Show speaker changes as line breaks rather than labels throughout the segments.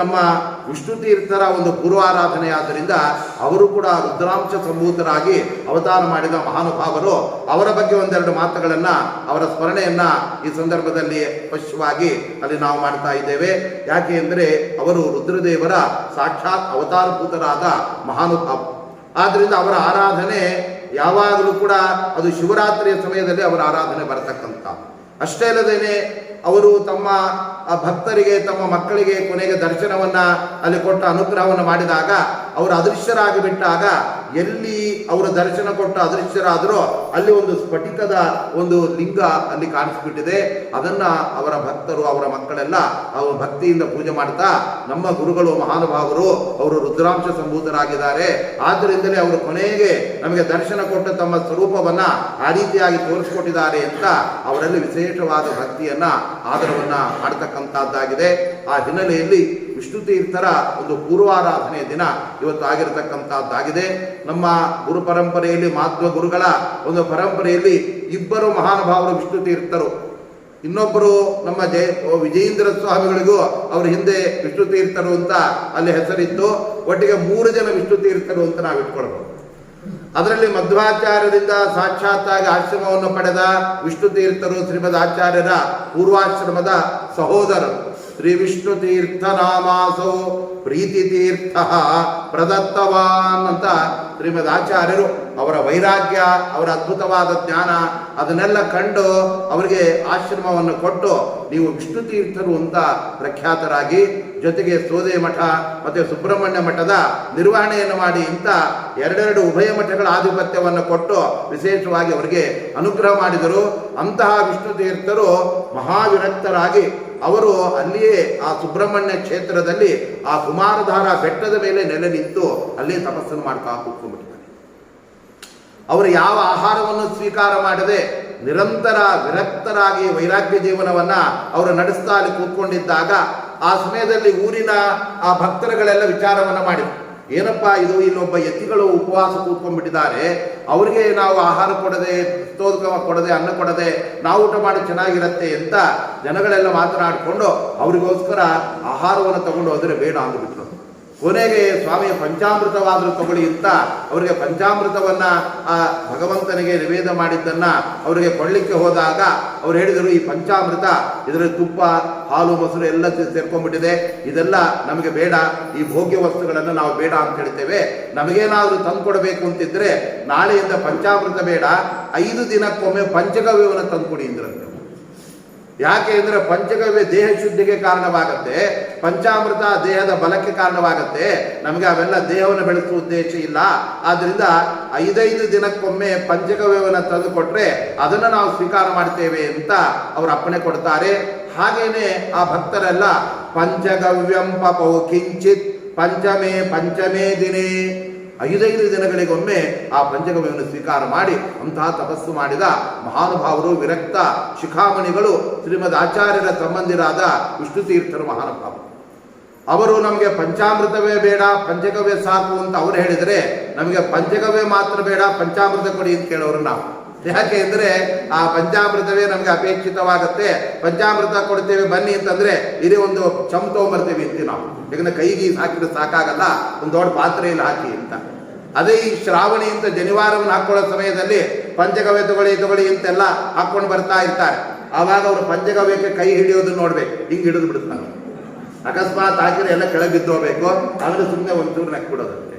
ನಮ್ಮ ವಿಷ್ಣು ತೀರ್ಥರ ಒಂದು ಪೂರ್ವಾರಾಧನೆ ಆದ್ದರಿಂದ ಅವರು ಕೂಡ ರುದ್ರಾಂಶ ಸಂಭೂತರಾಗಿ ಅವತಾರ ಮಾಡಿದ ಮಹಾನುಭಾವರು. ಅವರ ಬಗ್ಗೆ ಒಂದೆರಡು ಮಾತುಗಳನ್ನು, ಅವರ ಸ್ಮರಣೆಯನ್ನು ಈ ಸಂದರ್ಭದಲ್ಲಿ ಸ್ಪಷ್ಟವಾಗಿ ಅಲ್ಲಿ ನಾವು ಮಾಡ್ತಾ ಇದ್ದೇವೆ. ಯಾಕೆ ಅಂದರೆ ಅವರು ರುದ್ರದೇವರ ಸಾಕ್ಷಾತ್ ಅವತಾರಭೂತರಾದ ಮಹಾನುಭಾವ ಆದ್ದರಿಂದ ಅವರ ಆರಾಧನೆ ಯಾವಾಗಲೂ ಕೂಡ ಅದು ಶಿವರಾತ್ರಿಯ ಸಮಯದಲ್ಲಿ ಅವರ ಆರಾಧನೆ ಬರತಕ್ಕಂಥ ಅಷ್ಟೇ ಅಲ್ಲದೇನೆ ಅವರು ತಮ್ಮ ಭಕ್ತರಿಗೆ, ತಮ್ಮ ಮಕ್ಕಳಿಗೆ ಕೊನೆಗೆ ದರ್ಶನವನ್ನ ಅಲ್ಲಿ ಕೊಟ್ಟ ಅನುಗ್ರಹವನ್ನು ಮಾಡಿದಾಗ, ಅವರು ಅದೃಶ್ಯರಾಗಿ ಬಿಟ್ಟಾಗ ಎಲ್ಲಿ ಅವರ ದರ್ಶನ ಕೊಟ್ಟ ಅದೃಶ್ಯರಾದರೋ ಅಲ್ಲಿ ಒಂದು ಸ್ಫಟಿಕದ ಒಂದು ಲಿಂಗ ಅಲ್ಲಿ ಕಾಣಿಸ್ಬಿಟ್ಟಿದೆ. ಅದನ್ನ ಅವರ ಭಕ್ತರು, ಅವರ ಮಕ್ಕಳೆಲ್ಲ ಅವರು ಭಕ್ತಿಯಿಂದ ಪೂಜೆ ಮಾಡ್ತಾ ನಮ್ಮ ಗುರುಗಳು, ಮಹಾನುಭಾವರು, ಅವರು ರುದ್ರಾಂಶ ಸಂಭೂತರಾಗಿದ್ದಾರೆ. ಆದ್ದರಿಂದಲೇ ಅವರು ಕೊನೆಗೆ ನಮಗೆ ದರ್ಶನ ಕೊಟ್ಟು ತಮ್ಮ ಸ್ವರೂಪವನ್ನ ಆ ರೀತಿಯಾಗಿ ತೋರಿಸಿಕೊಟ್ಟಿದ್ದಾರೆ ಅಂತ ಅವರಲ್ಲಿ ವಿಶೇಷವಾದ ಭಕ್ತಿಯನ್ನ ಆಧಾರವನ್ನ ಮಾಡ್ತಕ್ಕಂಥದ್ದಾಗಿದೆ. ಆ ಹಿನ್ನೆಲೆಯಲ್ಲಿ ವಿಷ್ಣು ತೀರ್ಥರ ಒಂದು ಪೂರ್ವಾರಾಧನೆಯ ದಿನ ಇವತ್ತು ಆಗಿರತಕ್ಕಂಥದ್ದಾಗಿದೆ. ನಮ್ಮ ಗುರು ಪರಂಪರೆಯಲ್ಲಿ ಮಾಧ್ವ ಗುರುಗಳ ಒಂದು ಪರಂಪರೆಯಲ್ಲಿ ಇಬ್ಬರು ಮಹಾನುಭಾವರು ವಿಷ್ಣು ತೀರ್ಥರು ಇನ್ನೊಬ್ಬರು ನಮ್ಮ ಜಯ ವಿಜಯೇಂದ್ರ ಸ್ವಾಮಿಗಳಿಗೂ ಅವರ ಹಿಂದೆ ವಿಷ್ಣು ತೀರ್ಥರು ಅಂತ ಅಲ್ಲಿ ಹೆಸರಿತ್ತು. ಒಟ್ಟಿಗೆ ಮೂರು ಜನ ವಿಷ್ಣು ತೀರ್ಥರು ಅಂತ ನಾವು ಇಟ್ಕೊಳ್ಬಹುದು ಅದರಲ್ಲಿ ಮಧ್ವಾಚಾರ್ಯರಿಂದ ಸಾಕ್ಷಾತ್ತಾಗಿ ಆಶ್ರಮವನ್ನು ಪಡೆದ ವಿಷ್ಣು ತೀರ್ಥರು ಶ್ರೀಮದ್ ಆಚಾರ್ಯರ ಪೂರ್ವಾಶ್ರಮದ ಸಹೋದರರು. ಶ್ರೀ ವಿಷ್ಣು ತೀರ್ಥ ನಾಮಾಸೋ ಪ್ರೀತಿ ತೀರ್ಥ ಪ್ರದತ್ತವಾನ್ ಅಂತ ಶ್ರೀಮದ್ ಆಚಾರ್ಯರು ಅವರ ವೈರಾಗ್ಯ, ಅವರ ಅದ್ಭುತವಾದ ಜ್ಞಾನ ಅದನ್ನೆಲ್ಲ ಕಂಡು ಅವರಿಗೆ ಆಶ್ರಮವನ್ನು ಕೊಟ್ಟು ನೀವು ವಿಷ್ಣು ತೀರ್ಥರು ಅಂತ ಪ್ರಖ್ಯಾತರಾಗಿ ಜೊತೆಗೆ ಸೋದೆ ಮಠ ಮತ್ತೆ ಸುಬ್ರಹ್ಮಣ್ಯ ಮಠದ ನಿರ್ವಹಣೆಯನ್ನು ಮಾಡಿ ಇಂಥ ಎರಡೆರಡು ಉಭಯ ಮಠಗಳ ಆಧಿಪತ್ಯವನ್ನು ಕೊಟ್ಟು ವಿಶೇಷವಾಗಿ ಅವರಿಗೆ ಅನುಗ್ರಹ ಮಾಡಿದರು. ಅಂತಹ ವಿಷ್ಣು ತೀರ್ಥರು ಮಹಾವಿರಕ್ತರಾಗಿ ಅವರು ಅಲ್ಲಿಯೇ ಆ ಸುಬ್ರಹ್ಮಣ್ಯ ಕ್ಷೇತ್ರದಲ್ಲಿ ಆ ಕುಮಾರಧಾರ ಬೆಟ್ಟದ ಮೇಲೆ ನೆಲೆ ನಿಂತು ಅಲ್ಲೇ ತಪಸ್ಸನ್ನು ಮಾಡ್ತಾ ಕೂತ್ಕೊಂಡ್ಬಿಟ್ಟಿದ್ದಾರೆ. ಅವರು ಯಾವ ಆಹಾರವನ್ನು ಸ್ವೀಕಾರ ಮಾಡದೆ ನಿರಂತರ ವಿರಕ್ತರಾಗಿ ವೈರಾಗ್ಯ ಜೀವನವನ್ನ ಅವರು ನಡೆಸ್ತಾ ಅಲ್ಲಿ ಕೂತ್ಕೊಂಡಿದ್ದಾಗ ಆ ಸಮಯದಲ್ಲಿ ಊರಿನ ಆ ಭಕ್ತರುಗಳೆಲ್ಲ ವಿಚಾರವನ್ನ ಮಾಡಿದ್ರು. ಏನಪ್ಪ ಇದು ಇಲ್ಲೊಬ್ಬ ಯತಿಗಳು ಉಪವಾಸ ಕೂತ್ಕೊಂಡ್ಬಿಟ್ಟಿದ್ದಾರೆ, ಅವರಿಗೆ ನಾವು ಆಹಾರ ಕೊಡದೆ ಸ್ತೋದಕ ಕೊಡದೆ, ಅನ್ನ ಕೊಡದೆ, ನಾವು ಊಟ ಮಾಡಿ ಚೆನ್ನಾಗಿರತ್ತೆ ಅಂತ ಜನಗಳೆಲ್ಲ ಮಾತನಾಡಿಕೊಂಡು ಅವರಿಗೋಸ್ಕರ ಆಹಾರವನ್ನು ತಗೊಂಡು ಹೋದರೆ ಬೇಡ ಅಂದ್ಬಿಟ್ರು. ಕೊನೆಗೆ ಸ್ವಾಮಿಯ ಪಂಚಾಮೃತವಾದರೂ ತಗೊಳ್ಳಿ ಅಂತ ಅವರಿಗೆ ಪಂಚಾಮೃತವನ್ನ ಆ ಭಗವಂತನಿಗೆ ನಿವೇದ ಮಾಡಿದ್ದನ್ನು ಅವರಿಗೆ ಕೊಡಲಿಕ್ಕೆ ಹೋದಾಗ ಅವ್ರು ಹೇಳಿದರು, ಈ ಪಂಚಾಮೃತ, ಇದರಲ್ಲಿ ತುಪ್ಪ, ಹಾಲು, ಮೊಸರು ಎಲ್ಲ ಸೇರ್ಕೊಂಡ್ಬಿಟ್ಟಿದೆ. ಇದೆಲ್ಲ ನಮಗೆ ಬೇಡ. ಈ ಭೋಗ್ಯ ವಸ್ತುಗಳನ್ನು ನಾವು ಬೇಡ ಅಂತ ಹೇಳ್ತೇವೆ. ನಮಗೇನಾದರೂ ತಂದು ಕೊಡಬೇಕು ಅಂತಿದ್ರೆ ನಾಳೆಯಿಂದ ಪಂಚಾಮೃತ ಬೇಡ. ಐದು ದಿನಕ್ಕೊಮ್ಮೆ ಪಂಚಗವ್ಯವನ್ನು ತಂದುಕೊಡಿ ಅಂದ್ರಂತೆ ಯಾಕೆ ಅಂದ್ರೆ ಪಂಚಗವ್ಯ ದೇಹ ಶುದ್ಧಿಗೆ ಕಾರಣವಾಗತ್ತೆ, ಪಂಚಾಮೃತ ದೇಹದ ಬಲಕ್ಕೆ ಕಾರಣವಾಗತ್ತೆ, ನಮಗೆ ಅವೆಲ್ಲ ದೇಹವನ್ನು ಬೆಳೆಸುವ ಉದ್ದೇಶ ಇಲ್ಲ. ಆದ್ರಿಂದ ಐದೈದು ದಿನಕ್ಕೊಮ್ಮೆ ಪಂಚಗವ್ಯವನ್ನು ತಂದು ಅದನ್ನು ಅದನ್ನ ನಾವು ಸ್ವೀಕಾರ ಮಾಡ್ತೇವೆ ಅಂತ ಅವರು ಅಪ್ಪಣೆ ಕೊಡ್ತಾರೆ. ಹಾಗೇನೆ ಆ ಭಕ್ತರೆಲ್ಲ ಪಂಚಗವ್ಯಂ ಪಪೌ ಕಿಂಚಿತ್ ಪಂಚಮೇ ಪಂಚಮೇ ದಿನೇ ಐದೈದು ದಿನಗಳಿಗೊಮ್ಮೆ ಆ ಪಂಚಗವ್ಯವನ್ನು ಸ್ವೀಕಾರ ಮಾಡಿ ಅಂತಹ ತಪಸ್ಸು ಮಾಡಿದ ಮಹಾನುಭಾವರು, ವಿರಕ್ತ, ಶಿಖಾಮಣಿಗಳು, ಶ್ರೀಮದ್ ಆಚಾರ್ಯರ ತಮ್ಮಂದಿರಾದ ವಿಷ್ಣು ತೀರ್ಥರು ಮಹಾನುಭಾವರು. ಅವರು ನಮಗೆ ಪಂಚಾಮೃತವೇ ಬೇಡ, ಪಂಚಗವ್ಯ ಸಾಕು ಅಂತ ಅವರು ಹೇಳಿದರೆ ನಮಗೆ ಪಂಚಗವ್ಯ ಮಾತ್ರ ಬೇಡ, ಪಂಚಾಮೃತ ಕೊಡಿ ಅಂತ ಕೇಳೋರು ನಾವು. ಯಾಕೆ ಅಂದರೆ ಆ ಪಂಚಾಮೃತವೇ ನಮಗೆ ಅಪೇಕ್ಷಿತವಾಗತ್ತೆ. ಪಂಚಾಮೃತ ಕೊಡ್ತೇವೆ ಬನ್ನಿ ಅಂತಂದ್ರೆ ಇದೇ ಒಂದು ಚಮ್ ತೊಗೊಂಬರ್ತೇವೆ ಅಂತೀವಿ ನಾವು. ಯಾಕಂದ್ರೆ ಕೈಗೆ ಹಾಕಿದ್ರೆ ಸಾಕಾಗಲ್ಲ, ಒಂದು ದೊಡ್ಡ ಪಾತ್ರೆಯಲ್ಲಿ ಹಾಕಿ ಅಂತ. ಅದೇ ಈ ಶ್ರಾವಣಿ ಅಂತ ಜನಿವಾರವನ್ನು ಹಾಕೊಳ್ಳೋ ಸಮಯದಲ್ಲಿ ಪಂಚಗವ್ಯ ತಗೊಳ್ಳಿ ತಗೊಳ್ಳಿ ಅಂತೆಲ್ಲ ಹಾಕೊಂಡು ಬರ್ತಾ ಇರ್ತಾರೆ. ಆವಾಗ ಅವರು ಪಂಚಗವ್ಯಕ್ಕೆ ಕೈ ಹಿಡಿಯೋದು ನೋಡ್ಬೇಕು. ಹಿಂಗೆ ಹಿಡಿದು ಬಿಡ್ತಾನೆ ಅಕಸ್ಮಾತ್ ಹಾಕಿದ್ರೆ ಎಲ್ಲ ಕೆಳಗೆ ಬಿದ್ದು ಹೋಗ್ಬೇಕು ಆದ್ರೆ ಸುಮ್ಮನೆ ಒಂಚೂರು ನೆಕ್ ಬಿಡೋದಂತೆ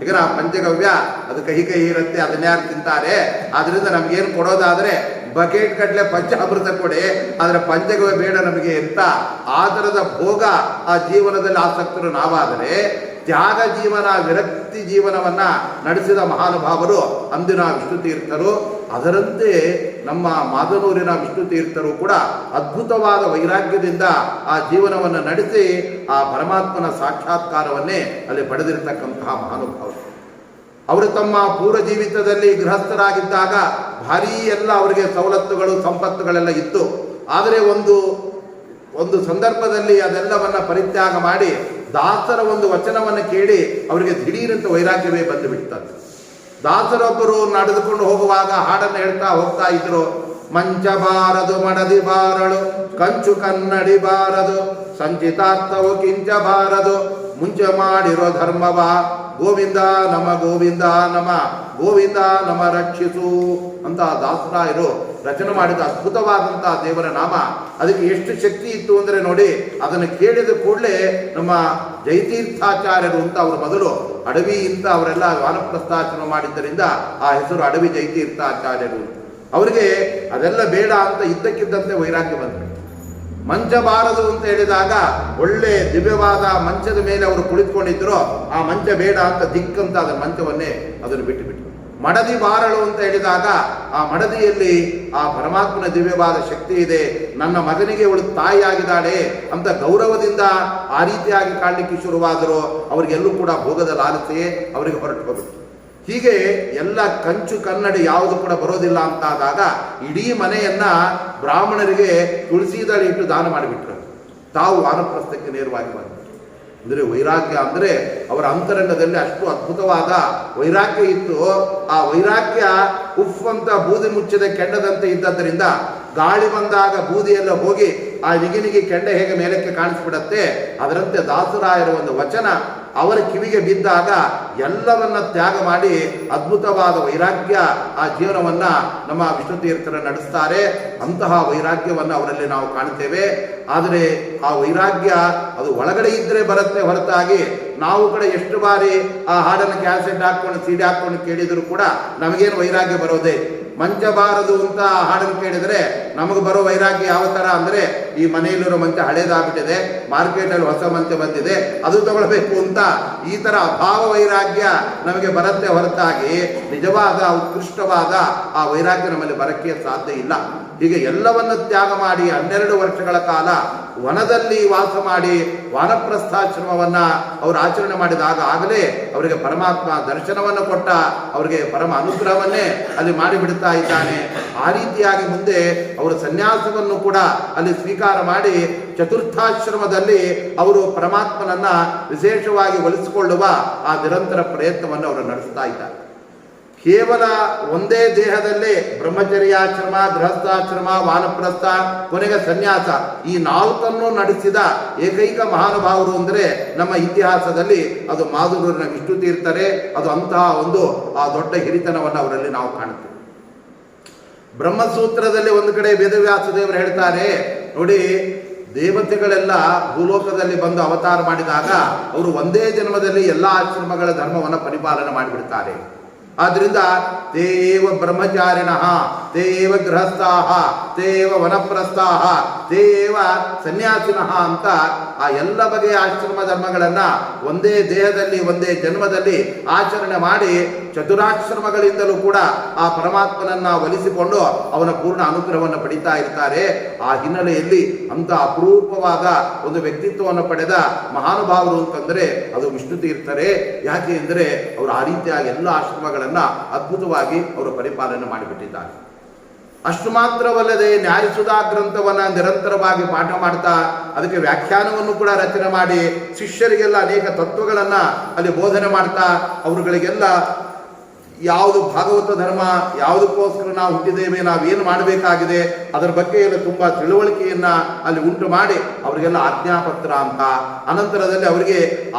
ಯಾಕಂದ್ರೆ ಆ ಪಂಚಗವ್ಯ, ಅದು ಕಹಿ ಕಹಿ ಇರುತ್ತೆ, ಅದನ್ನ ಯಾರು ತಿಂತಾರೆ? ಅದರಿಂದ ನಮ್ಗೇನು ಕೊಡೋದಾದ್ರೆ, ಬಕೆಟ್ ಕಟ್ಲೆ ಪಂಚಾಮೃತ ಕೊಡಿ. ಆದ್ರೆ ಪಂಚಗವ್ಯ ಬೇಡ ನಮಗೆ ಅಂತ ಆ ಥರದ ಭೋಗ ಆ ಜೀವನದಲ್ಲಿ ಆಸಕ್ತರು ನಾವಾದರೆ, ತ್ಯಾಗ ಜೀವನ, ವಿರಕ್ತಿ ಜೀವನವನ್ನ ನಡೆಸಿದ ಮಹಾನುಭಾವರು ಅಂದಿನ ವಿಷ್ಣು ತೀರ್ಥರು. ಅದರಂತೆ ನಮ್ಮ ಮಾದನೂರಿನ ವಿಷ್ಣು ತೀರ್ಥರು ಕೂಡ ಅದ್ಭುತವಾದ ವೈರಾಗ್ಯದಿಂದ ಆ ಜೀವನವನ್ನು ನಡೆಸಿ ಆ ಪರಮಾತ್ಮನ ಸಾಕ್ಷಾತ್ಕಾರವನ್ನೇ ಅಲ್ಲಿ ಪಡೆದಿರತಕ್ಕಂತಹ ಮಹಾನುಭಾವರು. ಅವರು ತಮ್ಮ ಪೂರ್ವ ಜೀವಿತದಲ್ಲಿ ಗೃಹಸ್ಥರಾಗಿದ್ದಾಗ ಭಾರೀ ಎಲ್ಲ ಅವರಿಗೆ ಸವಲತ್ತುಗಳು, ಸಂಪತ್ತುಗಳೆಲ್ಲ ಇತ್ತು. ಆದರೆ ಒಂದು ಒಂದು ಸಂದರ್ಭದಲ್ಲಿ ಅದೆಲ್ಲವನ್ನ ಪರಿತ್ಯಾಗ ಮಾಡಿ ದಾಸರ ಒಂದು ವಚನವನ್ನು ಕೇಳಿ ಅವರಿಗೆ ದಿಢೀರಂತ ವೈರಾಗ್ಯವೇ ಬಂದು ಬಿಡ್ತದೆ. ದಾಸರೊಬ್ಬರು ನಡೆದುಕೊಂಡು ಹೋಗುವಾಗ ಹಾಡನ್ನು ಹೇಳ್ತಾ ಹೋಗ್ತಾ ಇದ್ರು, ಮಂಚ ಬಾರದು, ಮಡದಿ ಬಾರಳು, ಕಂಚು ಕನ್ನಡಿ ಬಾರದು, ಸಂಚಿತಾರ್ಥವು ಕಿಂಚ ಬಾರದು ಮುಂಚೆ ಮಾಡಿರೋ ಧರ್ಮವ ಗೋವಿಂದ ನಮ ಗೋವಿಂದ ನಮ ಗೋವಿಂದ ನಮ ರಕ್ಷಿಸು ಅಂತ ದಾಸರಾಯರು ರಚನೆ ಮಾಡಿದ ಅದ್ಭುತವಾದಂತಹ ದೇವರ ನಾಮ. ಅದಕ್ಕೆ ಎಷ್ಟು ಶಕ್ತಿ ಇತ್ತು ಅಂದ್ರೆ ನೋಡಿ, ಅದನ್ನು ಕೇಳಿದ ಕೂಡಲೇ ನಮ್ಮ ಜೈತೀರ್ಥಾಚಾರ್ಯರು ಅಂತ ಅವರು ಮೊದಲು ಅಡವಿ ಅಂತ ಅವರೆಲ್ಲ ವಾನಪ್ರಸ್ಥಾಚರಣೆ ಮಾಡಿದ್ದರಿಂದ ಆ ಹೆಸರು ಅಡವಿ ಜೈತೀರ್ಥಾಚಾರ್ಯರು ಅವರಿಗೆ ಅದೆಲ್ಲ ಬೇಡ ಅಂತ ಇದ್ದಕ್ಕಿದ್ದಂತೆ ವೈರಾಗ್ಯ ಬಂತು ಮಂಚ ಬಾರದು ಅಂತ ಹೇಳಿದಾಗ ಒಳ್ಳೆ ದಿವ್ಯವಾದ ಮಂಚದ ಮೇಲೆ ಅವರು ಕುಳಿತುಕೊಂಡಿದ್ರು ಆ ಮಂಚ ಬೇಡ ಅಂತ ದಿಕ್ಕಂತ ಅದರ ಮಂಚವನ್ನೇ ಅದನ್ನು ಬಿಟ್ಟು ಬಿಟ್ಟು ಮಡದಿ ಬಾರಳು ಅಂತ ಹೇಳಿದಾಗ ಆ ಮಡದಿಯಲ್ಲಿ ಆ ಪರಮಾತ್ಮನ ದಿವ್ಯವಾದ ಶಕ್ತಿ ಇದೆ, ನನ್ನ ಮಗನಿಗೆ ಅವಳು ತಾಯಿಯಾಗಿದ್ದಾಳೆ ಅಂತ ಗೌರವದಿಂದ ಆ ರೀತಿಯಾಗಿ ಕಾಣಲಿಕ್ಕೆ ಶುರುವಾದರು ಅವರಿಗೆಲ್ಲೂ ಕೂಡ ಭೋಗದ ಲಾಲಸೆಯೇ ಅವರಿಗೆ ಹೊರಟು ಹೋಗುತ್ತೆ ಹೀಗೆ ಎಲ್ಲ ಕಂಚು ಕನ್ನಡಿ ಯಾವುದು ಕೂಡ ಬರೋದಿಲ್ಲ ಅಂತ ಆದಾಗ ಇಡೀ ಮನೆಯನ್ನ ಬ್ರಾಹ್ಮಣರಿಗೆ ತುಳಸಿದಳ ಇಟ್ಟು ದಾನ ಮಾಡಿಬಿಟ್ರು. ತಾವು ವಾನಪ್ರಸ್ಥಕ್ಕೆ ನೇರವಾಗಿ ಬಂದರು. ಅಂದರೆ ವೈರಾಗ್ಯ ಅಂದರೆ ಅವರ ಅಂತರಂಗದಲ್ಲಿ ಅಷ್ಟು ಅದ್ಭುತವಾದ ವೈರಾಗ್ಯ ಇತ್ತು. ಆ ವೈರಾಗ್ಯ ಉಫ್ ಅಂತ ಬೂದಿ ಮುಚ್ಚಿದ, ಕೆಂಡದಂತೆ ಇದ್ದದ್ದರಿಂದ ಗಾಳಿ ಬಂದಾಗ ಬೂದಿಯೆಲ್ಲ ಹೋಗಿ ಆ ನಿಗಿನಿಗೆ ಕೆಂಡ ಹೇಗೆ ಮೇಲಕ್ಕೆ ಕಾಣಿಸ್ಬಿಡತ್ತೆ, ಅದರಂತೆ ದಾಸರಾಯರ ಒಂದು ವಚನ ಅವರ ಕಿವಿಗೆ ಬಿದ್ದಾಗ ಎಲ್ಲವನ್ನ ತ್ಯಾಗ ಮಾಡಿ ಅದ್ಭುತವಾದ ವೈರಾಗ್ಯ ಆ ಜೀವನವನ್ನ ನಮ್ಮ ವಿಷ್ಣು ತೀರ್ಥರ ನಡೆಸ್ತಾರೆ. ಅಂತಹ ವೈರಾಗ್ಯವನ್ನು ಅವರಲ್ಲಿ ನಾವು ಕಾಣ್ತೇವೆ. ಆದರೆ ಆ ವೈರಾಗ್ಯ ಅದು ಒಳಗಡೆ ಇದ್ರೆ ಬರುತ್ತೆ ಹೊರತಾಗಿ. ನಾವು ಕೂಡ ಎಷ್ಟು ಬಾರಿ ಆ ಹಾಡನ್ನು ಕ್ಯಾಸೆಟ್ ಹಾಕೊಂಡು ಸಿಡಿ ಹಾಕೊಂಡು ಕೇಳಿದರೂ ಕೂಡ ನಮಗೇನು ವೈರಾಗ್ಯ ಬರೋದೇ ಮಂಚ ಬಾರದು ಅಂತ ಹಾಡನ್ನು ಕೇಳಿದರೆ ನಮಗೆ ಬರೋ ವೈರಾಗ್ಯ ಯಾವ ಥರ ಅಂದರೆ ಈ ಮನೆಯಲ್ಲಿರೋ ಮಂಚ ಹಳೇದಾಗ್ಬಿಟ್ಟಿದೆ, ಮಾರ್ಕೆಟಲ್ಲಿ ಹೊಸ ಮಂಚ ಬಂದಿದೆ, ಅದು ತಗೊಳ್ಬೇಕು ಅಂತ ಈ ಥರ ಅಭಾವ ವೈರಾಗ್ಯ ನಮಗೆ ಬರುತ್ತೆ ಹೊರತಾಗಿ ನಿಜವಾದ, ಉತ್ಕೃಷ್ಟವಾದ ಆ ವೈರಾಗ್ಯ ನಮ್ಮಲ್ಲಿ ಬರಕ್ಕೆ ಸಾಧ್ಯ ಇಲ್ಲ. ಹೀಗೆ ಎಲ್ಲವನ್ನು ತ್ಯಾಗ ಮಾಡಿ ಹನ್ನೆರಡು ವರ್ಷಗಳ ಕಾಲ ವನದಲ್ಲಿ ವಾಸ ಮಾಡಿ ವಾನಪ್ರಸ್ಥಾಶ್ರಮವನ್ನ ಅವರು ಆಚರಣೆ ಮಾಡಿದಾಗ ಆಗಲೇ ಅವರಿಗೆ ಪರಮಾತ್ಮ ದರ್ಶನವನ್ನು ಕೊಟ್ಟ, ಅವರಿಗೆ ಪರಮ ಅನುಗ್ರಹವನ್ನೇ ಅಲ್ಲಿ ಮಾಡಿಬಿಡ್ತಾ ಇದ್ದಾನೆ. ಆ ರೀತಿಯಾಗಿ ಮುಂದೆ ಅವರು ಸನ್ಯಾಸವನ್ನು ಕೂಡ ಅಲ್ಲಿ ಸ್ವೀಕಾರ ಮಾಡಿ ಚತುರ್ಥಾಶ್ರಮದಲ್ಲಿ ಅವರು ಪರಮಾತ್ಮನನ್ನ ವಿಶೇಷವಾಗಿ ಒಲಿಸಿಕೊಳ್ಳುವ ಆ ನಿರಂತರ ಪ್ರಯತ್ನವನ್ನು ಅವರು ನಡೆಸ್ತಾ ಇದ್ದಾರೆ. ಕೇವಲ ಒಂದೇ ದೇಹದಲ್ಲೇ ಬ್ರಹ್ಮಚರ್ಯಾಶ್ರಮ ಗೃಹಸ್ಥಾಶ್ರಮ ವಾನಪ್ರಸ್ಥ, ಕೊನೆಗೆ ಸನ್ಯಾಸ ಈ ನಾಲ್ಕನ್ನು ನಡೆಸಿದ ಏಕೈಕ ಮಹಾನುಭಾವರು ಅಂದರೆ ನಮ್ಮ ಇತಿಹಾಸದಲ್ಲಿ ಅದು ಮಾಧುರನ ವಿಷ್ಣು ತೀರ್ಥರೇ. ಅದು ಅಂತಹ ಒಂದು, ಆ ದೊಡ್ಡ ಹಿರಿತನವನ್ನು ಅವರಲ್ಲಿ ನಾವು ಕಾಣುತ್ತೇವೆ. ಬ್ರಹ್ಮಸೂತ್ರದಲ್ಲಿ ಒಂದು ಕಡೆ ವೇದವ್ಯಾಸ ದೇವರು ಹೇಳ್ತಾರೆ, ನೋಡಿ, ದೇವತೆಗಳೆಲ್ಲ ಭೂಲೋಕದಲ್ಲಿ ಬಂದು ಅವತಾರ ಮಾಡಿದಾಗ ಅವರು ಒಂದೇ ಜನ್ಮದಲ್ಲಿ ಎಲ್ಲ ಆಶ್ರಮಗಳ ಧರ್ಮವನ್ನು ಪರಿಪಾಲನೆ ಮಾಡಿಬಿಡ್ತಾರೆ. ಆದ್ರಿಂದ ತೇವ ಬ್ರಹ್ಮಚಾರಿಣ ತೇವ ಗೃಹಸ್ಥಾಹ, ತೇವ ವನಪ್ರಸ್ಥಾಹ, ತೇವ ಸನ್ಯಾಸಿನಃ ಅಂತ ಆ ಎಲ್ಲ ಬಗೆಯ ಆಶ್ರಮ ಧರ್ಮಗಳನ್ನು ಒಂದೇ ದೇಹದಲ್ಲಿ, ಒಂದೇ ಜನ್ಮದಲ್ಲಿ ಆಚರಣೆ ಮಾಡಿ ಚತುರಾಶ್ರಮಗಳಿಂದಲೂ ಕೂಡ ಆ ಪರಮಾತ್ಮನನ್ನ ಒಲಿಸಿಕೊಂಡು ಅವನ ಪೂರ್ಣ ಅನುಗ್ರಹವನ್ನು ಪಡಿತಾ ಇರ್ತಾರೆ. ಆ ಹಿನ್ನೆಲೆಯಲ್ಲಿ ಅಂತ ಅಪರೂಪವಾದ ಒಂದು ವ್ಯಕ್ತಿತ್ವವನ್ನು ಪಡೆದ ಮಹಾನುಭಾವರು ಅಂತಂದ್ರೆ ಅದು ವಿಷ್ಣು ತೀರ್ಥರೇ. ಯಾಕೆ ಅಂದರೆ ಅವರು ಆ ರೀತಿಯಾಗಿ ಎಲ್ಲ ಆಶ್ರಮಗಳನ್ನ ಅದ್ಭುತವಾಗಿ ಅವರು ಪರಿಪಾಲನೆ ಮಾಡಿಬಿಟ್ಟಿದ್ದಾರೆ. ಅಷ್ಟು ಮಾತ್ರವಲ್ಲದೆ ನ್ಯಾಯಸುಧಾ ಗ್ರಂಥವನ್ನ ನಿರಂತರವಾಗಿ ಪಾಠ ಮಾಡ್ತಾ ಅದಕ್ಕೆ ವ್ಯಾಖ್ಯಾನವನ್ನು ಕೂಡ ರಚನೆ ಮಾಡಿ ಶಿಷ್ಯರಿಗೆಲ್ಲ ಅನೇಕ ತತ್ವಗಳನ್ನ ಅಲ್ಲಿ ಬೋಧನೆ ಮಾಡ್ತಾ ಅವರುಗಳಿಗೆಲ್ಲ ಯಾವುದು ಭಾಗವತ ಧರ್ಮ, ಯಾವುದಕ್ಕೋಸ್ಕರ ನಾವು ಹುಟ್ಟಿದ್ದೇವೆ, ನಾವೇನು ಮಾಡಬೇಕಾಗಿದೆ, ಅದರ ಬಗ್ಗೆ ಎಲ್ಲ ತುಂಬ ತಿಳುವಳಿಕೆಯನ್ನ ಅಲ್ಲಿ ಉಂಟು ಮಾಡಿ ಅವರಿಗೆಲ್ಲ ಆಜ್ಞಾಪತ್ರ ಅಂತ, ಅನಂತರದಲ್ಲಿ ಅವರಿಗೆ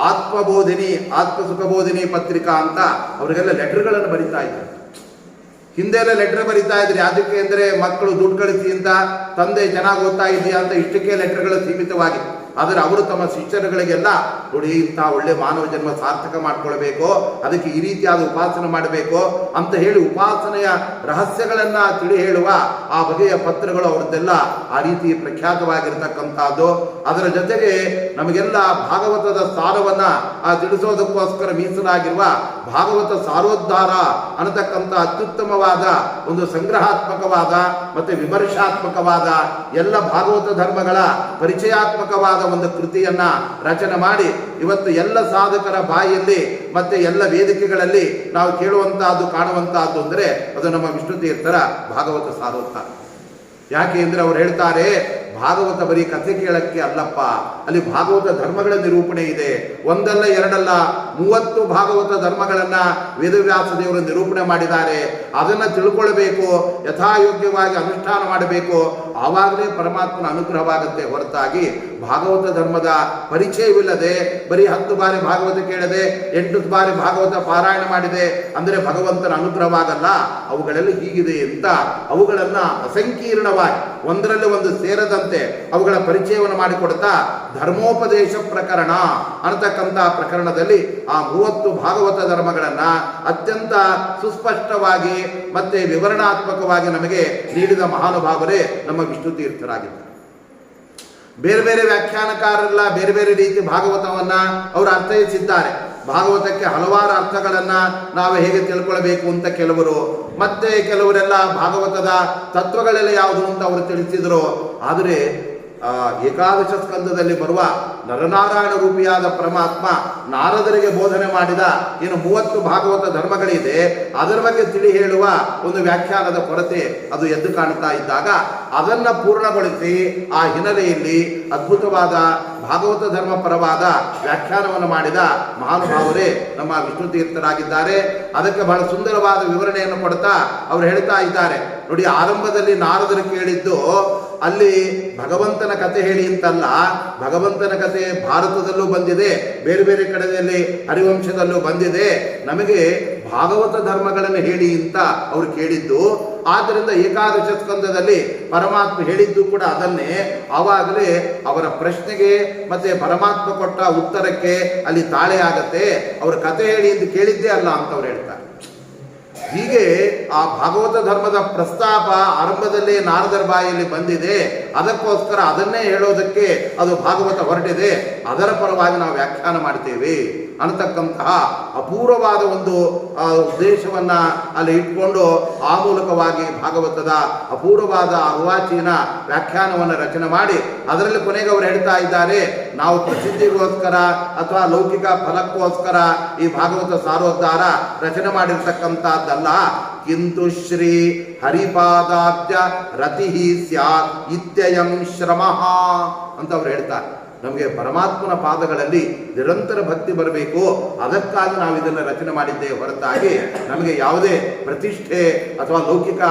ಆತ್ಮಬೋಧಿನಿ ಆತ್ಮ ಸುಖಬೋಧಿನಿ ಪತ್ರಿಕಾ ಅಂತ ಅವರಿಗೆಲ್ಲ ಲೆಟರ್ಗಳನ್ನು ಬರಿತಾ ಇದ್ದಾರೆ. ಹಿಂದೆ ಎಲ್ಲ ಲೆಟರ್ ಬರೀತಾ ಇದ್ರಿ. ಅದಕ್ಕೆ ಅಂದ್ರೆ ಮಕ್ಕಳು ದುಡ್ಡು ಕಳಿಸಿ ಅಂತ ತಂದೆ ಚೆನ್ನಾಗಿ ಓದ್ತಾ ಇದೆಯಾ ಅಂತ ಇಷ್ಟಕ್ಕೆ ಲೆಟರ್ಗಳು ಸೀಮಿತವಾಗಿ. ಆದರೆ ಅವರು ತಮ್ಮ ಶಿಷ್ಯರುಗಳಿಗೆಲ್ಲ ನೋಡಿ, ಇಂಥ ಒಳ್ಳೆ ಮಾನವ ಜನ್ಮ ಸಾರ್ಥಕ ಮಾಡ್ಕೊಳ್ಬೇಕು, ಅದಕ್ಕೆ ಈ ರೀತಿಯಾದ ಉಪಾಸನೆ ಮಾಡಬೇಕು ಅಂತ ಹೇಳಿ ಉಪಾಸನೆಯ ರಹಸ್ಯಗಳನ್ನ ತಿಳಿ ಹೇಳುವ ಆ ಬಗೆಯ ಪತ್ರಗಳು ಅವರದ್ದೆಲ್ಲ ಆ ರೀತಿ ಪ್ರಖ್ಯಾತವಾಗಿರ್ತಕ್ಕಂಥದ್ದು. ಅದರ ಜೊತೆಗೆ ನಮಗೆಲ್ಲ ಭಾಗವತದ ಸಾರವನ್ನ, ಆ, ತಿಳಿಸೋದಕ್ಕೋಸ್ಕರ ಮೀಸಲಾಗಿರುವ ಭಾಗವತ ಸಾರೋದ್ಧಾರ ಅನ್ನತಕ್ಕಂಥ ಅತ್ಯುತ್ತಮವಾದ ಒಂದು ಸಂಗ್ರಹಾತ್ಮಕವಾದ ಮತ್ತೆ ವಿಮರ್ಶಾತ್ಮಕವಾದ ಎಲ್ಲ ಭಾಗವತ ಧರ್ಮಗಳ ಪರಿಚಯಾತ್ಮಕವಾದ ಒಂದು ಕೃತಿಯನ್ನ ರಚನೆ ಮಾಡಿ ಇವತ್ತು ಎಲ್ಲ ಸಾಧಕರ ಬಾಯಲ್ಲಿ ಮತ್ತೆ ಎಲ್ಲ ವೇದಿಕೆಗಳಲ್ಲಿ ನಾವು ಕೇಳುವಂತಹದ್ದು, ಕಾಣುವಂತಹದ್ದು ಅಂದ್ರೆ ಅದು ನಮ್ಮ ವಿಷ್ಣು ತೀರ್ಥರ ಭಾಗವತ ಸಾರೋತ್ತಾರ ಯಾಕೆ ಅಂದ್ರೆ ಅವ್ರು ಹೇಳ್ತಾರೆ ಭಾಗವತ ಬರೀ ಕಥೆ ಕೇಳಕ್ಕೆ ಅಲ್ಲಪ್ಪ. ಅಲ್ಲಿ ಭಾಗವತ ಧರ್ಮಗಳ ನಿರೂಪಣೆ ಇದೆ. ಒಂದಲ್ಲ ಎರಡಲ್ಲ ಮೂವತ್ತು ಭಾಗವತ ಧರ್ಮಗಳನ್ನ ವೇದವ್ಯಾಸ ದೇವರು ನಿರೂಪಣೆ ಮಾಡಿದ್ದಾರೆ. ಅದನ್ನ ತಿಳ್ಕೊಳ್ಬೇಕು, ಯಥಾಯೋಗ್ಯವಾಗಿ ಅನುಷ್ಠಾನ ಮಾಡಬೇಕು. ಆವಾಗಲೇ ಪರಮಾತ್ಮನ ಅನುಗ್ರಹವಾಗುತ್ತೆ ಹೊರತಾಗಿ ಭಾಗವತ ಧರ್ಮದ ಪರಿಚಯವಿಲ್ಲದೆ, ಬರೀ ಹತ್ತು ಬಾರಿ ಭಾಗವತ ಕೇಳದೆ, ಎಂಟು ಬಾರಿ ಭಾಗವತ ಪಾರಾಯಣ ಮಾಡಿದೆ ಅಂದರೆ ಭಗವಂತನ ಅನುಗ್ರಹವಾಗಲ್ಲ. ಅವುಗಳಲ್ಲಿ ಹೀಗಿದೆ ಅಂತ ಅವುಗಳನ್ನ ಅಸಂಕೀರ್ಣವಾಗಿ ಒಂದರಲ್ಲಿ ಒಂದು ಸೇರದಂತೆ ಅವುಗಳ ಪರಿಚಯವನ್ನು ಮಾಡಿಕೊಡ್ತಾ ಧರ್ಮೋಪದೇಶ ಪ್ರಕರಣ ಅನ್ನತಕ್ಕಂಥ ಪ್ರಕರಣದಲ್ಲಿ ಆ ಮೂವತ್ತು ಭಾಗವತ ಧರ್ಮಗಳನ್ನ ಅತ್ಯಂತ ಸುಸ್ಪಷ್ಟವಾಗಿ ಮತ್ತೆ ವಿವರಣಾತ್ಮಕವಾಗಿ ನಮಗೆ ನೀಡಿದ ಮಹಾನುಭಾವರೇ ನಮ್ಮ ವಿಷ್ಣು ತೀರ್ಥರಾಗಿದ್ದಾರೆ. ಬೇರೆ ಬೇರೆ ವ್ಯಾಖ್ಯಾನಕಾರರೆಲ್ಲ ಬೇರೆ ಬೇರೆ ರೀತಿ ಭಾಗವತವನ್ನ ಅವರು ಅರ್ಥೈಸಿದ್ದಾರೆ. ಭಾಗವತಕ್ಕೆ ಹಲವಾರು ಅರ್ಥಗಳನ್ನ ನಾವು ಹೇಗೆ ತಿಳ್ಕೊಳ್ಬೇಕು ಅಂತ ಕೆಲವರು, ಮತ್ತೆ ಕೆಲವರೆಲ್ಲ ಭಾಗವತದ ತತ್ವಗಳೆಲ್ಲ ಯಾವುದು ಅಂತ ಅವರು ತಿಳಿಸಿದರು. ಆದರೆ ಏಕಾದಶ ಸ್ಕಂದದಲ್ಲಿ ಬರುವ ನರನಾರಾಯಣ ರೂಪಿಯಾದ ಪರಮಾತ್ಮ ನಾರದರಿಗೆ ಬೋಧನೆ ಮಾಡಿದ ಏನು ಮೂವತ್ತು ಭಾಗವತ ಧರ್ಮಗಳಿದೆ, ಅದರ ಬಗ್ಗೆ ತಿಳಿ ಹೇಳುವ ಒಂದು ವ್ಯಾಖ್ಯಾನದ ಕೊರತೆ ಅದು ಎದ್ದು ಕಾಣ್ತಾ ಇದ್ದಾಗ ಅದನ್ನ ಪೂರ್ಣಗೊಳಿಸಿ ಆ ಹಿನ್ನೆಲೆಯಲ್ಲಿ ಅದ್ಭುತವಾದ ಭಾಗವತ ಧರ್ಮ ಪರವಾದ ವ್ಯಾಖ್ಯಾನವನ್ನು ಮಾಡಿದ ಮಹಾನುಭಾವರೇ ನಮ್ಮ ವಿಷ್ಣು ತೀರ್ಥರಾಗಿದ್ದಾರೆ ಅದಕ್ಕೆ ಬಹಳ ಸುಂದರವಾದ ವಿವರಣೆಯನ್ನು ಕೊಡ್ತಾ ಅವರು ಹೇಳ್ತಾ ಇದ್ದಾರೆ. ನೋಡಿ, ಆರಂಭದಲ್ಲಿ ನಾರದರು ಕೇಳಿದ್ದು ಅಲ್ಲಿ ಭಗವಂತನ ಕಥೆ ಹೇಳಿ ಅಂತಲ್ಲ, ಭಗವಂತನ ಕಥೆ ಭಾರತದಲ್ಲೂ ಬಂದಿದೆ, ಬೇರೆ ಬೇರೆ ಕಡೆಯಲ್ಲಿ ಹರಿವಂಶದಲ್ಲೂ ಬಂದಿದೆ. ನಮಗೆ ಭಾಗವತ ಧರ್ಮಗಳನ್ನು ಹೇಳಿ ಅಂತ ಅವರು ಕೇಳಿದ್ದು. ಆದ್ದರಿಂದ ಏಕಾದಶ ಸ್ಕಂದದಲ್ಲಿ ಪರಮಾತ್ಮ ಹೇಳಿದ್ದು ಕೂಡ ಅದನ್ನೇ. ಆವಾಗಲೇ ಅವರ ಪ್ರಶ್ನೆಗೆ ಮತ್ತೆ ಪರಮಾತ್ಮ ಕೊಟ್ಟ ಉತ್ತರಕ್ಕೆ ಅಲ್ಲಿ ತಾಳೆ ಆಗತ್ತೆ. ಅವರ ಕಥೆ ಹೇಳಿ ಎಂದು ಕೇಳಿದ್ದೇ ಅಲ್ಲ ಅಂತ ಅವ್ರು ಹೇಳ್ತಾರೆ. ಹೀಗೆ ಆ ಭಾಗವತ ಧರ್ಮದ ಪ್ರಸ್ತಾಪ ಆರಂಭದಲ್ಲಿ ನಾರದರ ಬಾಯಲ್ಲಿ ಬಂದಿದೆ. ಅದಕ್ಕೋಸ್ಕರ ಅದನ್ನೇ ಹೇಳೋದಕ್ಕೆ ಅದು ಭಾಗವತ ಹೊರಟಿದೆ. ಅದರ ಪರವಾಗಿ ನಾವು ವ್ಯಾಖ್ಯಾನ ಮಾಡ್ತೇವೆ. ಅನ್ನತಕ್ಕಂತಹ ಅಪೂರ್ವವಾದ ಒಂದು ಉದ್ದೇಶವನ್ನು ಅಲ್ಲಿ ಇಟ್ಕೊಂಡು ಆ ಮೂಲಕವಾಗಿ ಭಾಗವತದ ಅಪೂರ್ವವಾದ ಅರ್ವಾಚೀನ ವ್ಯಾಖ್ಯಾನವನ್ನು ರಚನೆ ಮಾಡಿ ಅದರಲ್ಲಿ ಕೊನೆಗೆ ಅವರು ಹೇಳ್ತಾ ಇದ್ದಾರೆ, ನಾವು ಪ್ರಸಿದ್ಧಿಗೋಸ್ಕರ ಅಥವಾ ಲೌಕಿಕ ಫಲಕ್ಕೋಸ್ಕರ ಈ ಭಾಗವತ ಸಾರೋದ್ಧಾರ ರಚನೆ ಮಾಡಿರ್ತಕ್ಕಂಥದ್ದಲ್ಲ. ಕಿಂತು ಶ್ರೀ ಹರಿಪಾದಾಬ್ಜ ರತಿ ಸ್ಯಾತ್ ಇತ್ಯಯಂ ಶ್ರಮಃ ಅಂತ ಅವ್ರು ಹೇಳ್ತಾರೆ. ನಮಗೆ ಪರಮಾತ್ಮನ ಪಾದಗಳಲ್ಲಿ ನಿರಂತರ ಭಕ್ತಿ ಬರಬೇಕು. ಅದಕ್ಕಾಗಿ ನಾವು ಇದನ್ನು ರಚನೆ ಮಾಡಿದ್ದೇವೆ ಹೊರತಾಗಿ ನಮಗೆ ಯಾವುದೇ ಪ್ರತಿಷ್ಠೆ ಅಥವಾ ಲೌಕಿಕ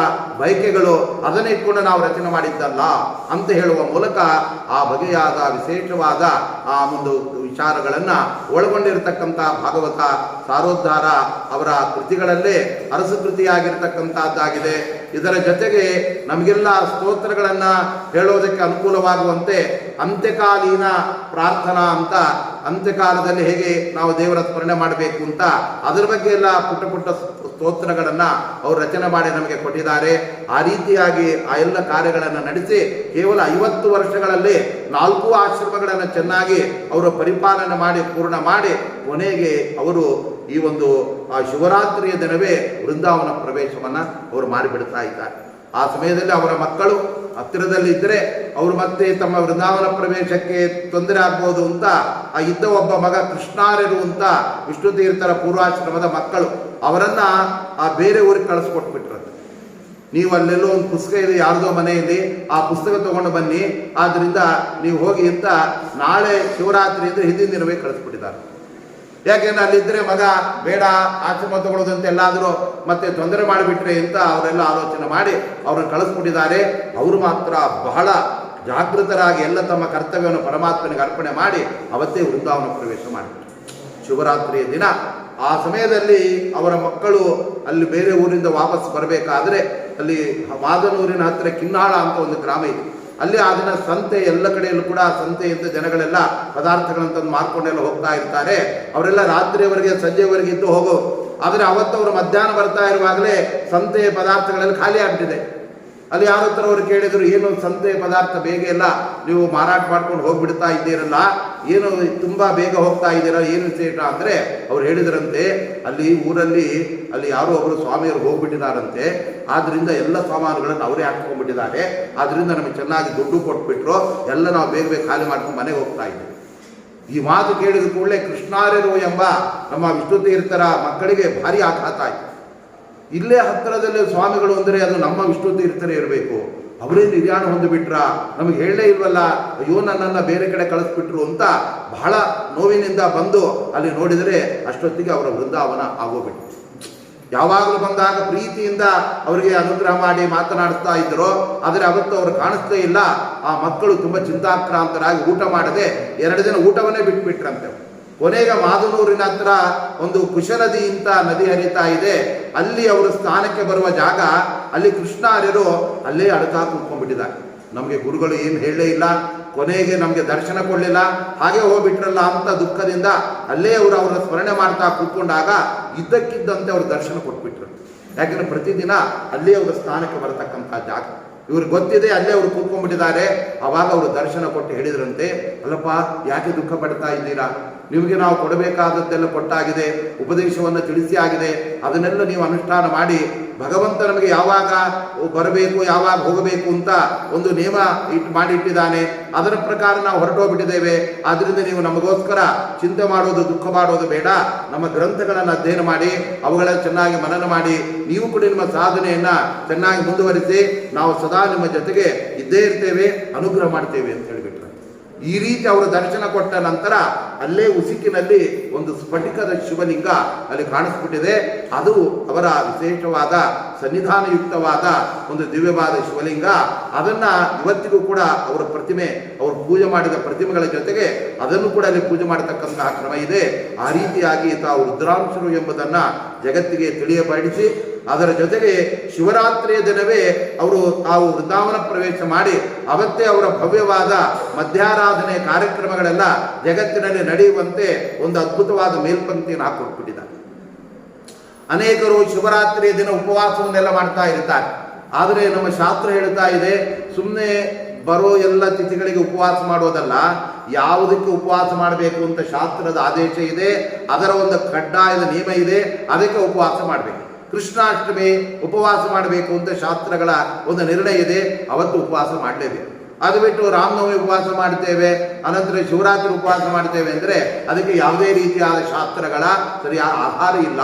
ಬಯಕೆಗಳು ಅದನ್ನೇ ಇಟ್ಕೊಂಡು ನಾವು ರಚನೆ ಮಾಡಿದ್ದಲ್ಲ ಅಂತ ಹೇಳುವ ಮೂಲಕ ಆ ಬಗೆಯಾದ ವಿಶೇಷವಾದ ಆ ಒಂದು ವಿಚಾರಗಳನ್ನು ಒಳಗೊಂಡಿರತಕ್ಕಂಥ ಭಾಗವತ ಸಾರೋದ್ಧಾರ ಅವರ ಕೃತಿಗಳಲ್ಲೇ ಅರಸು ಕೃತಿಯಾಗಿರ್ತಕ್ಕಂಥದ್ದಾಗಿದೆ. ಇದರ ಜೊತೆಗೆ ನಮಗೆಲ್ಲ ಸ್ತೋತ್ರಗಳನ್ನು ಹೇಳೋದಕ್ಕೆ ಅನುಕೂಲವಾಗುವಂತೆ ಅಂತ್ಯಕಾಲೀನ ಪ್ರಾರ್ಥನಾ ಅಂತ ಅಂತ್ಯಕಾಲದಲ್ಲಿ ಹೇಗೆ ನಾವು ದೇವರ ಸ್ಮರಣೆ ಮಾಡಬೇಕು ಅಂತ ಅದರ ಬಗ್ಗೆ ಎಲ್ಲ ಪುಟ್ಟ ಪುಟ್ಟ ಸ್ತೋತ್ರಗಳನ್ನ ಅವರು ರಚನೆ ಮಾಡಿ ನಮಗೆ ಕೊಟ್ಟಿದ್ದಾರೆ. ಆ ರೀತಿಯಾಗಿ ಆ ಎಲ್ಲ ಕಾರ್ಯಗಳನ್ನು ನಡೆಸಿ ಕೇವಲ ಐವತ್ತು ವರ್ಷಗಳಲ್ಲಿ ನಾಲ್ಕು ಆಶ್ರಮಗಳನ್ನು ಚೆನ್ನಾಗಿ ಅವರು ಪರಿಪಾಲನೆ ಮಾಡಿ, ಪೂರ್ಣ ಮಾಡಿ ಕೊನೆಗೆ ಅವರು ಈ ಒಂದು ಆ ಶಿವರಾತ್ರಿಯ ದಿನವೇ ವೃಂದಾವನ ಪ್ರವೇಶವನ್ನು ಅವರು ಮಾಡಿಬಿಡ್ತಾ ಇದ್ದಾರೆ. ಆ ಸಮಯದಲ್ಲಿ ಅವರ ಮಕ್ಕಳು ಹತ್ತಿರದಲ್ಲಿ ಇದ್ದರೆ ಅವರು ಮತ್ತೆ ತಮ್ಮ ವೃಂದಾವನ ಪ್ರವೇಶಕ್ಕೆ ತೊಂದರೆ ಆಗ್ಬೋದು ಅಂತ, ಆ ಇದ್ದ ಒಬ್ಬ ಮಗ ಕೃಷ್ಣಾರ್ಯರು ಅಂತ ವಿಷ್ಣು ತೀರ್ಥರ ಪೂರ್ವಾಶ್ರಮದ ಮಕ್ಕಳು, ಅವರನ್ನು ಆ ಬೇರೆ ಊರಿಗೆ ಕಳಿಸ್ಕೊಟ್ಬಿಟ್ರಂತೆ. ನೀವು ಅಲ್ಲೆಲ್ಲೋ ಒಂದು ಪುಸ್ತಕ ಇದೆ ಯಾರ್ದೋ ಮನೆಯಲ್ಲಿ ಆ ಪುಸ್ತಕ ತಗೊಂಡು ಬನ್ನಿ ಆದ್ದರಿಂದ ನೀವು ಹೋಗಿ ಅಂತ ನಾಳೆ ಶಿವರಾತ್ರಿಯಿಂದ ಹಿಂದಿನ ದಿನವೇ ಕಳಿಸ್ಬಿಟ್ಟಿದ್ದಾರೆ. ಯಾಕೆಂದ್ರೆ ಅಲ್ಲಿದ್ದರೆ ಮಗ ಬೇಡ, ಆಶ್ರಮ ತಗೊಳ್ಳೋದಂತ ಎಲ್ಲಾದರೂ ಮತ್ತೆ ತೊಂದರೆ ಮಾಡಿಬಿಟ್ರೆ ಅಂತ ಅವರೆಲ್ಲ ಆಲೋಚನೆ ಮಾಡಿ ಅವ್ರನ್ನ ಕಳಿಸ್ಬಿಟ್ಟಿದ್ದಾರೆ. ಅವರು ಮಾತ್ರ ಬಹಳ ಜಾಗೃತರಾಗಿ ಎಲ್ಲ ತಮ್ಮ ಕರ್ತವ್ಯವನ್ನು ಪರಮಾತ್ಮನಿಗೆ ಅರ್ಪಣೆ ಮಾಡಿ ಅವತ್ತೇ ವೃಂದಾವನ ಪ್ರವೇಶ ಮಾಡಿಬಿಟ್ರು ಶಿವರಾತ್ರಿಯ ದಿನ, ಆ ಸಮಯದಲ್ಲಿ ಅವರ ಮಕ್ಕಳು ಅಲ್ಲಿ ಬೇರೆ ಊರಿಂದ ವಾಪಸ್ ಬರಬೇಕಾದ್ರೆ ಅಲ್ಲಿ ಮಾದನೂರಿನ ಹತ್ತಿರ ಕಿನ್ನಾಳ ಅಂತ ಒಂದು ಗ್ರಾಮ ಇದೆ. ಅಲ್ಲಿ ಆ ದಿನ ಸಂತೆ ಎಲ್ಲ ಕಡೆಯಲ್ಲೂ ಕೂಡ ಸಂತೆಯಿಂದ ಜನಗಳೆಲ್ಲ ಪದಾರ್ಥಗಳನ್ನು ತಂದು ಮಾರ್ಕೊಂಡೆಲ್ಲ ಹೋಗ್ತಾ ಇರ್ತಾರೆ. ಅವರೆಲ್ಲ ರಾತ್ರಿಯವರೆಗೆ ಸಂಜೆವರೆಗೆ ಇದ್ದು ಹೋಗೋ. ಆದರೆ ಅವತ್ತು ಅವರು ಮಧ್ಯಾಹ್ನ ಬರ್ತಾ ಇರುವಾಗಲೇ ಸಂತೆಯ ಪದಾರ್ಥಗಳೆಲ್ಲ ಖಾಲಿ ಆಗ್ಬಿಟ್ಟಿದೆ. ಅಲ್ಲಿ ಯಾರ ಹತ್ರ ಅವ್ರು ಕೇಳಿದ್ರು, ಏನು ಸಂತೆ ಪದಾರ್ಥ ಬೇಗ ಎಲ್ಲ ನೀವು ಮಾರಾಟ ಮಾಡ್ಕೊಂಡು ಹೋಗ್ಬಿಡ್ತಾ ಇದ್ದೀರಲ್ಲ, ಏನು ತುಂಬ ಬೇಗ ಹೋಗ್ತಾ ಇದ್ದೀರಾ, ಏನು ವಿಶೇಷ ಅಂದರೆ ಅವ್ರು ಹೇಳಿದ್ರಂತೆ, ಅಲ್ಲಿ ಊರಲ್ಲಿ ಅಲ್ಲಿ ಯಾರೋ ಒಬ್ಬರು ಸ್ವಾಮಿಯವರು ಹೋಗ್ಬಿಟ್ಟಿದಾರಂತೆ ಆದ್ದರಿಂದ ಎಲ್ಲ ಸಾಮಾನುಗಳನ್ನು ಅವರೇ ಹಾಕ್ಕೊಂಡ್ಬಿಟ್ಟಿದ್ದಾರೆ ಆದ್ದರಿಂದ ನಮಗೆ ಚೆನ್ನಾಗಿ ದುಡ್ಡು ಕೊಟ್ಬಿಟ್ರು, ಎಲ್ಲ ನಾವು ಬೇಗ ಬೇಗ ಖಾಲಿ ಮಾಡ್ಕೊಂಡು ಮನೆಗೆ ಹೋಗ್ತಾ ಇದ್ದೀವಿ ಈ ಮಾತು ಕೇಳಿದ ಕೂಡಲೇ ಕೃಷ್ಣಾರ್ಯರು ಎಂಬ ನಮ್ಮ ವಿಷ್ಣು ತೀರ್ಥರ ಮಕ್ಕಳಿಗೆ ಭಾರಿ ಆಘಾತ ಆಯ್ತು. ಇಲ್ಲೇ ಹತ್ತಿರದಲ್ಲಿ ಸ್ವಾಮಿಗಳು ಅಂದರೆ ಅದು ನಮ್ಮ ವಿಷ್ಣು ತೀರ್ಥರೇ ಇರಬೇಕು. ಅವರೇ ನಿರ್ಯಾಣ ಹೊಂದಿಬಿಟ್ರ. ನಮಗೆ ಹೇಳಲೇ ಇಲ್ವಲ್ಲ, ಅಯ್ಯೋ ನನ್ನನ್ನು ಬೇರೆ ಕಡೆ ಕಳಿಸ್ಬಿಟ್ರು ಅಂತ ಬಹಳ ನೋವಿನಿಂದ ಬಂದು ಅಲ್ಲಿ ನೋಡಿದರೆ ಅಷ್ಟೊತ್ತಿಗೆ ಅವರ ವೃಂದಾವನ ಆಗೋಗ್ಬಿಟ್ಟು ಯಾವಾಗಲೂ ಬಂದಾಗ ಪ್ರೀತಿಯಿಂದ ಅವರಿಗೆ ಅನುಗ್ರಹ ಮಾಡಿ ಮಾತನಾಡಿಸ್ತಾ ಇದ್ರು ಆದರೆ ಅವತ್ತು ಅವರು ಕಾಣಿಸ್ತೇ ಇಲ್ಲ. ಆ ಮಕ್ಕಳು ತುಂಬ ಚಿಂತಾಕ್ರಾಂತರಾಗಿ ಊಟ ಮಾಡದೆ ಎರಡು ದಿನ ಊಟವನ್ನೇ ಬಿಟ್ಬಿಟ್ರಂತೆ. ಕೊನೆಗೆ ಮಾದನೂರಿನ ಹತ್ರ ಒಂದು ಕುಶನದಿ ಇಂತ ನದಿ ಹರಿತಾ ಇದೆ. ಅಲ್ಲಿ ಅವರು ಸ್ಥಾನಕ್ಕೆ ಬರುವ ಜಾಗ, ಅಲ್ಲಿ ಕೃಷ್ಣಾರ್ಯರು ಅಲ್ಲೇ ಅಡಕಾ ಕೂತ್ಕೊಂಡ್ಬಿಟ್ಟಿದ್ದಾರೆ. ನಮಗೆ ಗುರುಗಳು ಏನು ಹೇಳಲೇ ಇಲ್ಲ. ಕೊನೆಗೆ ನಮಗೆ ದರ್ಶನ ಕೊಡಲಿಲ್ಲ. ಹಾಗೆ ಹೋಗ್ಬಿಟ್ರಲ್ಲ ಅಂತ ದುಃಖದಿಂದ ಅಲ್ಲೇ ಅವರು ಅವ್ರನ್ನ ಸ್ಮರಣೆ ಮಾಡ್ತಾ ಕೂತ್ಕೊಂಡಾಗ ಇದ್ದಕ್ಕಿದ್ದಂತೆ ಅವರು ದರ್ಶನ ಕೊಟ್ಬಿಟ್ರು. ಯಾಕಂದ್ರೆ ಪ್ರತಿದಿನ ಅಲ್ಲೇ ಅವರ ಸ್ಥಾನಕ್ಕೆ ಬರತಕ್ಕಂಥ ಜಾಗ. ಇವ್ರಿಗೆ ಗೊತ್ತಿದೆ ಅಲ್ಲೇ ಅವರು ಕೂತ್ಕೊಂಡ್ಬಿಟ್ಟಿದ್ದಾರೆ. ಅವಾಗ ಅವರು ದರ್ಶನ ಕೊಟ್ಟು ಹೇಳಿದ್ರಂತೆ, ಅಲ್ಲಪ್ಪ, ಯಾಕೆ ದುಃಖ ಪಡ್ತಾ ಇದ್ದೀರಾ? ನಿಮಗೆ ನಾವು ಕೊಡಬೇಕಾದದ್ದೆಲ್ಲ ಕೊಟ್ಟಾಗಿದೆ, ಉಪದೇಶವನ್ನು ತಿಳಿಸಿ ಆಗಿದೆ, ಅದನ್ನೆಲ್ಲ ನೀವು ಅನುಷ್ಠಾನ ಮಾಡಿ, ಭಗವಂತ ನಮಗೆ ಯಾವಾಗ ಬರಬೇಕು, ಯಾವಾಗ ಹೋಗಬೇಕು ಅಂತ ಒಂದು ನಿಯಮ ಇಟ್ಟು ಮಾಡಿಟ್ಟಿದ್ದಾನೆ. ಅದರ ಪ್ರಕಾರ ನಾವು ಹೊರಟೋಗ್ಬಿಟ್ಟಿದ್ದೇವೆ. ಆದ್ದರಿಂದ ನೀವು ನಮಗೋಸ್ಕರ ಚಿಂತೆ ಮಾಡೋದು, ದುಃಖ ಮಾಡೋದು ಬೇಡ. ನಮ್ಮ ಗ್ರಂಥಗಳನ್ನು ಅಧ್ಯಯನ ಮಾಡಿ, ಅವುಗಳನ್ನು ಚೆನ್ನಾಗಿ ಮನನ ಮಾಡಿ, ನೀವು ಕೂಡ ನಿಮ್ಮ ಸಾಧನೆಯನ್ನು ಚೆನ್ನಾಗಿ ಮುಂದುವರಿಸಿ, ನಾವು ಸದಾ ನಿಮ್ಮ ಜೊತೆಗೆ ಇದ್ದೇ ಇರ್ತೇವೆ, ಅನುಗ್ರಹ ಮಾಡ್ತೇವೆ ಅಂತ ಹೇಳಿಬಿಟ್ರು ಈ ರೀತಿ ಅವರು ದರ್ಶನ ಕೊಟ್ಟ ನಂತರ ಅಲ್ಲೇ ಉಸುಕಿನಲ್ಲಿ ಒಂದು ಸ್ಫಟಿಕದ ಶಿವಲಿಂಗ ಅಲ್ಲಿ ಕಾಣಿಸ್ಬಿಟ್ಟಿದೆ. ಅದು ಅವರ ವಿಶೇಷವಾದ ಸನ್ನಿಧಾನಯುಕ್ತವಾದ ಒಂದು ದಿವ್ಯವಾದ ಶಿವಲಿಂಗ, ಅದನ್ನ ಇವತ್ತಿಗೂ ಕೂಡ ಅವರ ಪ್ರತಿಮೆ, ಅವರು ಪೂಜೆ ಮಾಡಿದ ಪ್ರತಿಮೆಗಳ ಜೊತೆಗೆ ಅದನ್ನು ಕೂಡ ಅಲ್ಲಿ ಪೂಜೆ ಮಾಡತಕ್ಕಂತಹ ಕ್ರಮ ಇದೆ. ಆ ರೀತಿಯಾಗಿ ತಾವು ರುದ್ರಾಂಶರು ಎಂಬುದನ್ನ ಜಗತ್ತಿಗೆ ತಿಳಿಯಪಡಿಸಿ ಅದರ ಜೊತೆಗೆ ಶಿವರಾತ್ರಿಯ ದಿನವೇ ಅವರು ತಾವು ವೃಂದಾವನ ಪ್ರವೇಶ ಮಾಡಿ, ಅವತ್ತೇ ಅವರ ಭವ್ಯವಾದ ಮಧ್ಯಾರಾಧನೆ ಕಾರ್ಯಕ್ರಮಗಳೆಲ್ಲ ಜಗತ್ತಿನಲ್ಲಿ ನಡೆಯುವಂತೆ ಒಂದು ಅದ್ಭುತವಾದ ಮೇಲ್ಪಂಕ್ತಿಯನ್ನು ಹಾಕೊಟ್ಬಿಟ್ಟಿದ್ದಾರೆ. ಅನೇಕರು ಶಿವರಾತ್ರಿಯ ದಿನ ಉಪವಾಸವನ್ನೆಲ್ಲ ಮಾಡ್ತಾ ಇರ್ತಾರೆ ಆದರೆ ನಮ್ಮ ಶಾಸ್ತ್ರ ಹೇಳ್ತಾ ಇದೆ ಸುಮ್ಮನೆ ಬರೋ ಎಲ್ಲ ತಿಥಿಗಳಿಗೆ ಉಪವಾಸ ಮಾಡೋದಲ್ಲ ಯಾವುದಕ್ಕೆ ಉಪವಾಸ ಮಾಡಬೇಕು ಅಂತ ಶಾಸ್ತ್ರದ ಆದೇಶ ಇದೆ, ಅದರ ಒಂದು ಕಡ್ಡಾಯದ ನಿಯಮ ಇದೆ, ಅದಕ್ಕೆ ಉಪವಾಸ ಮಾಡಬೇಕು. ಕೃಷ್ಣಾಷ್ಟಮಿ ಉಪವಾಸ ಮಾಡಬೇಕು ಅಂತ ಶಾಸ್ತ್ರಗಳ ಒಂದು ನಿರ್ಣಯ ಇದೆ, ಅವತ್ತು ಉಪವಾಸ ಮಾಡಲೇಬೇಕು. ಅದು ಬಿಟ್ಟು ರಾಮನವಮಿ ಉಪವಾಸ ಮಾಡ್ತೇವೆ, ಅನಂತರ ಶಿವರಾತ್ರಿ ಉಪವಾಸ ಮಾಡ್ತೇವೆ ಅಂದರೆ ಅದಕ್ಕೆ ಯಾವುದೇ ರೀತಿಯಾದ ಶಾಸ್ತ್ರಗಳ ಸರಿಯಾದ ಆಧಾರ ಇಲ್ಲ.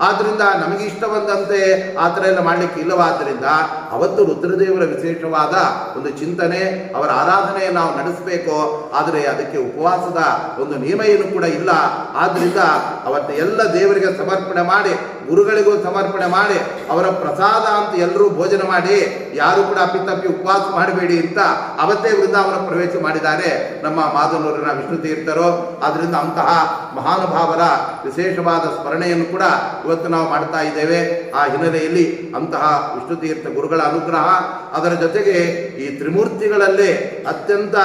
ಆದ್ರಿಂದ ನಮಗೆ ಇಷ್ಟ ಬಂದಂತೆ ಆ ಥರ ಎಲ್ಲ ಮಾಡಲಿಕ್ಕೆ ಇಲ್ಲವಾದ್ದರಿಂದ ಅವತ್ತು ರುದ್ರದೇವರ ವಿಶೇಷವಾದ ಒಂದು ಚಿಂತನೆ, ಅವರ ಆರಾಧನೆ ನಾವು ನಡೆಸಬೇಕು. ಆದರೆ ಅದಕ್ಕೆ ಉಪವಾಸದ ಒಂದು ನಿಯಮ ಏನು ಕೂಡ ಇಲ್ಲ. ಆದ್ದರಿಂದ ಅವತ್ತು ಎಲ್ಲ ದೇವರಿಗೆ ಸಮರ್ಪಣೆ ಮಾಡಿ, ಗುರುಗಳಿಗೂ ಸಮರ್ಪಣೆ ಮಾಡಿ, ಅವರ ಪ್ರಸಾದ ಅಂತ ಎಲ್ಲರೂ ಭೋಜನ ಮಾಡಿ, ಯಾರು ಕೂಡ ಅಪ್ಪಿತಪ್ಪಿ ಉಪವಾಸ ಮಾಡಬೇಡಿ ಅಂತ ಅವತ್ತೇ ವೃಂದಾವನ ಪ್ರವೇಶ ಮಾಡಿದ್ದಾರೆ ನಮ್ಮ ಮಾದನೂರಿನ ವಿಷ್ಣು ತೀರ್ಥರು. ಆದ್ದರಿಂದ ಅಂತಹ ಮಹಾನುಭಾವರ ವಿಶೇಷವಾದ ಸ್ಮರಣೆಯನ್ನು ಕೂಡ ಇವತ್ತು ನಾವು ಮಾಡ್ತಾ ಇದ್ದೇವೆ. ಆ ಹಿನ್ನೆಲೆಯಲ್ಲಿ ಅಂತಹ ವಿಷ್ಣು ತೀರ್ಥ ಗುರುಗಳ ಅನುಗ್ರಹ. ಅದರ ಜೊತೆಗೆ ಈ ತ್ರಿಮೂರ್ತಿಗಳಲ್ಲೇ ಅತ್ಯಂತ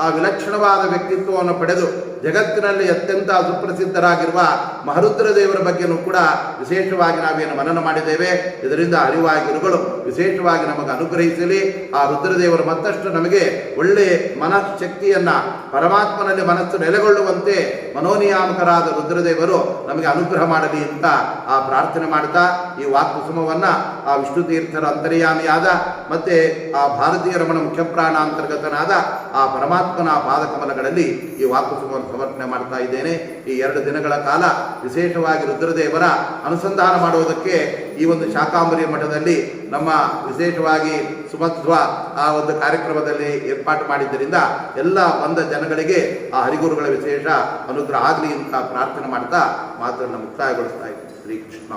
ಆ ವಿಲಕ್ಷಣವಾದ ವ್ಯಕ್ತಿತ್ವವನ್ನು ಪಡೆದು ಜಗತ್ತಿನಲ್ಲಿ ಅತ್ಯಂತ ಸುಪ್ರಸಿದ್ಧರಾಗಿರುವ ಮಹರುದ್ರ ದೇವರ ಬಗ್ಗೆನೂ ಕೂಡ ವಿಶೇಷವಾಗಿ ನಾವೇನು ಮನನ ಮಾಡಿದ್ದೇವೆ. ಇದರಿಂದ ಅರಿವಾಗಿರುಗಳು ವಿಶೇಷವಾಗಿ ನಮಗೆ ಅನುಗ್ರಹಿಸಲಿ. ಆ ರುದ್ರದೇವರು ಮತ್ತಷ್ಟು ನಮಗೆ ಒಳ್ಳೆ ಮನಃಶಕ್ತಿಯನ್ನ, ಪರಮಾತ್ಮನಲ್ಲಿ ಮನಸ್ಸು ನೆಲೆಗೊಳ್ಳುವಂತೆ ಮನೋನಿಯಾಮಕರಾದ ರುದ್ರದೇವರು ನಮಗೆ ಅನುಗ್ರಹ ಮಾಡಲಿ ಅಂತ ಆ ಪ್ರಾರ್ಥನೆ ಮಾಡ್ತಾ, ಈ ವಾಕ್ಕುಸುಮವನ್ನು ಆ ವಿಷ್ಣು ತೀರ್ಥರ ಅಂತರ್ಯಾಮಿಯಾದ ಮತ್ತೆ ಆ ಭಾರತೀಯ ರಮಣ ಮುಖ್ಯಪ್ರಾಣ ಅಂತರ್ಗತನಾದ ಆ ಪರಮಾತ್ಮನ ಪಾದಕಮಲಗಳಲ್ಲಿ ಈ ವಾಕ್ಕುಸುಮವನ್ನು ಸಮರ್ಪಣೆ ಮಾಡ್ತಾ ಇದ್ದೇನೆ. ಈ ಎರಡು ದಿನಗಳ ಕಾಲ ವಿಶೇಷವಾಗಿ ರುದ್ರದೇವರ ಅನುಸಂಧಾನ ಮಾಡುವುದಕ್ಕೆ ಈ ಒಂದು ಶಾಕಾಂಬರಿ ಮಠದಲ್ಲಿ ನಮ್ಮ ವಿಶೇಷವಾಗಿ ಸುಮಧ್ವ ಆ ಒಂದು ಕಾರ್ಯಕ್ರಮದಲ್ಲಿ ಏರ್ಪಾಟು ಮಾಡಿದ್ದರಿಂದ ಎಲ್ಲ ಬಂದ ಜನಗಳಿಗೆ ಆ ಹರಿಗುರುಗಳ ವಿಶೇಷ ಅನುಗ್ರಹ ಆಗಲಿ ಅಂತ ಪ್ರಾರ್ಥನೆ ಮಾಡ್ತಾ ಮಾತನ್ನು ಮುಕ್ತಾಯಗೊಳಿಸ್ತಾ ಇದ್ದೀನಿ. ಶ್ರೀ ಕೃಷ್ಣ